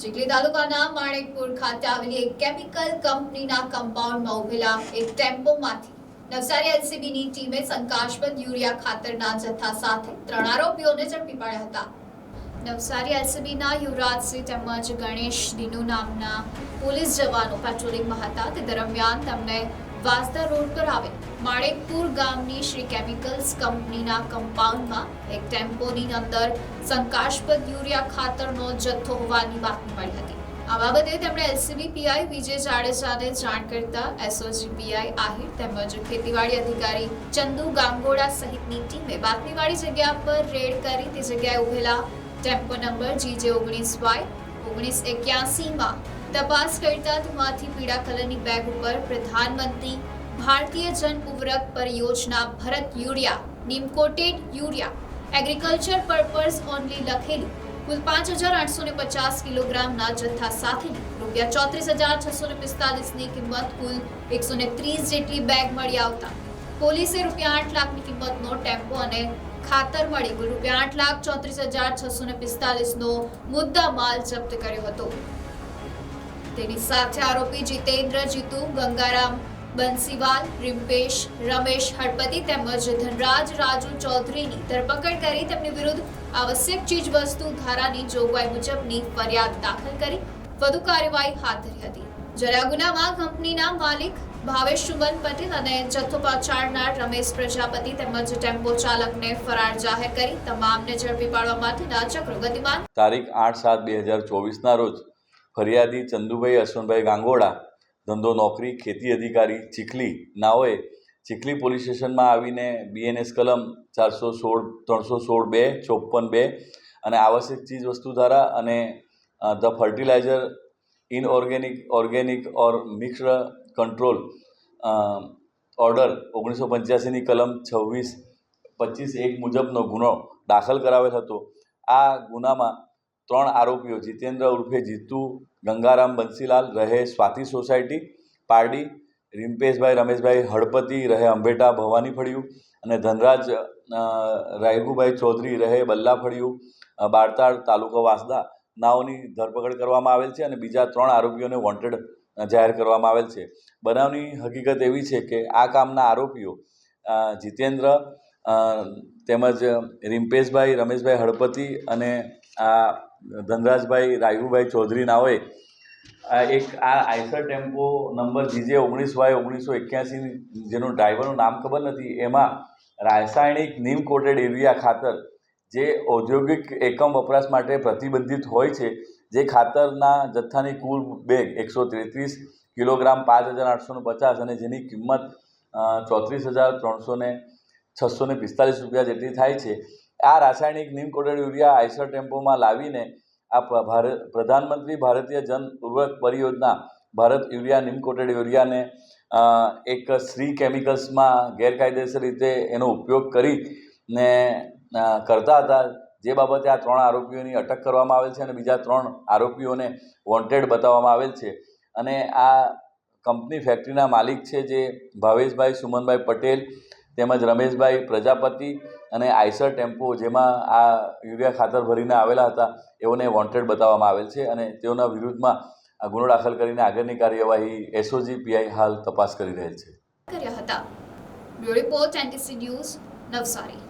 ચીખલી તાલુકાના માણેકપુર ખાતે આવેલી એક કેમિકલ કંપનીના કમ્પાઉન્ડમાં ઉભેલા એક ટેમ્પોમાંથી નવસારી એલસીબીની ટીમે શંકાસ્પદ યુરિયા ખાતરના જથ્થા સાથે ત્રણ આરોપીઓને ઝડપી પાડ્યા હતા. નવસારી એલસીબીના યુવરાજસિંહ તેમજ ગણેશ દિનુ નામના પોલીસ જવાનો પેટ્રોલિંગમાં હતા તે દરમિયાન તેમને વાંસદા રોડ પર આવેલ માણેકપુર ગામની શ્રી કેમિકલ્સ કંપનીના કમ્પાઉન્ડમાં એક ટેમ્પોની અંદર શંકાસ્પદ યુરિયા ખાતરનો જથ્થો હોવાની બાતમી મળી હતી. આ બાબતે તેમણે એલસીબી પીઆઈ વિજય જાડેજાને જાણ કરતા એસઓજી પીઆઈ આહિર તેમજ ખેતીવાડી અધિકારી ચંદુ ગાંગોડા સહિતની ટીમે બાતમીવાળી જગ્યા પર રેડ કરી તે જગ્યાએ ઉભેલા ટેમ્પો નંબર જીજે ઓગણીસ વાય, ઓગણીસ એક્યાસીમાં તપાસ કરતા તેમાંથી પીળા કલરની બેગ ઉપર Pradhan Mantri Bharatiya Jan Urvarak Pariyojana Bharat urea, neem coated urea, agriculture purpose only લખેલી કુલ પાંચ હજાર આઠસો ને પચાસ કિલોગ્રામના જથ્થા સાથેની રૂપિયા ચોત્રીસ હજાર છસો ને પિસ્તાલીસની કિંમત કુલ એકસો ને ત્રીસ જેટલી બેગ મળી આવતા. પોલીસે રૂપિયા આઠ લાખની કિંમતનો ટેમ્પો અને ખાતર મળી રૂપિયા આઠ લાખ ચોત્રીસ હજાર છસો ને પિસ્તાલીસનો મુદ્દા માલ જપ્ત કર્યો હતો. તેની સાથે આરોપી જીતેન્દ્ર જીતુ, ગંગારામ બંસીવાલ, રિમ્પેશ, રમેશ હળપતિ તેમજ ધનરાજ રાજુ ચૌધરીની ધરપકડ કરી તેમની વિરુદ્ધ આવશ્યક ચીજ વસ્તુ ધારાની જોગવાઈ મુજબની ફરિયાદ દાખલ કરી. વધુ કાર્યવાહી હાથ ધરી હતી. જ્યારે કંપનીના માલિક ભાવેશ સુમન પટેલ અને જથ્થો પહોંચાડનાર રમેશ પ્રજાપતિ તેમજ ટેમ્પો ચાલકને ફરાર જાહેર કરી. તમામને ઝડપી પાડવા માટેના ચક્રો ગતિમાન. તારીખ આઠ સાત બે હજાર ચોવીસના રોજ ફરિયાદી ચંદુભાઈ અશ્વનભાઈ ગાંગોડા, ધંધો નોકરી, ખેતી અધિકારી, ચીખલી, નાઓએ ચીખલી પોલીસ સ્ટેશનમાં આવીને બીએનએસ કલમ ચારસો સોળ, ત્રણસો સોળ બે ચોપન બે અને આવશ્યક ચીજ વસ્તુ ધારા અને the fertiliser, inorganic, organic or mixed control order ઓગણીસો પંચ્યાસીની કલમ છવ્વીસ, પચીસ એક મુજબનો ગુનો દાખલ કરાવેલ હતો. આ ગુનામાં ત્રણ આરોપીઓ જીતેન્દ્ર ઉર્ફે જીતુ ગંગારામ બંસીલાલ રહે સ્વાતિ સોસાયટી પારડી રિમ્પેશભાઈ રમેશભાઈ હળપતિ રહે અંબેટા ભવાની ફળિયું અને ધનરાજ રાયગુભાઈ ચૌધરી રહે બલ્લા ફળિયું. અ, બારતાળ તાલુકો વાસદા નાઓની ધરપકડ કરવામાં આવેલ છે અને બીજા ત્રણ આરોપીઓને વોન્ટેડ જાહેર કરવામાં આવેલ છે. બનાવની હકીકત એવી છે કે આ કામના આરોપીઓ જીતેન્દ્ર તેમજ રિમ્પેશભાઈ, રમેશભાઈ હળપતિ અને આ ધનરાજભાઈ રાઘુભાઈ ચૌધરી આ એક આ આઈસર ટેમ્પો નંબર જીજે ઓગણીસ વાય ઓગણીસો એક્યાસી જેનું ડ્રાઈવરનું નામ ખબર નથી, એમાં રાસાયણિક નીમ કોટેડ યુરિયા ખાતર જે ઔદ્યોગિક એકમ વપરાશ માટે પ્રતિબંધિત હોય છે, જે ખાતરના જથ્થાની કુલ બેગ એકસો તેત્રીસ કિલોગ્રામ પાંચ હજાર આઠસો પચાસ અને જેની કિંમત ચોત્રીસ હજાર ત્રણસો ને છસો ને પિસ્તાલીસ રૂપિયા જેટલી થાય છે. આ રાસાયણિક નીમ કોટેડ યુરિયા આઈસર ટેમ્પોમાં લાવીને આ ભારત, પ્રધાનમંત્રી ભારતીય જન ઉર્વરક પરિયોજના ભારત યુરિયા નીમ કોટેડ યુરિયાને એક શ્રી કેમિકલ્સમાં ગેરકાયદેસર રીતે એનો ઉપયોગ કરી ને કરતા હતા. જે બાબતે આ ત્રણ આરોપીઓની અટક કરવામાં આવેલ છે અને બીજા ત્રણ આરોપીઓને વોન્ટેડ બતાવવામાં આવેલ છે. અને આ કંપની ફેક્ટરીના માલિક છે જે ભાવેશભાઈ સુમનભાઈ પટેલ તેમજ રમેશભાઈ પ્રજાપતિ અને આઈસર ટેમ્પો જેમાં આ યુરિયા ખાતર ભરીને આવેલા હતા, એઓને વોન્ટેડ બતાવવામાં આવેલ છે અને તેઓના વિરુદ્ધમાં ગુનો દાખલ કરીને આગળની કાર્યવાહી એસઓજી પીઆઈ હાલ તપાસ કરી રહેલ છે. કર્યા હતા. Bureau report NTC news Navsari.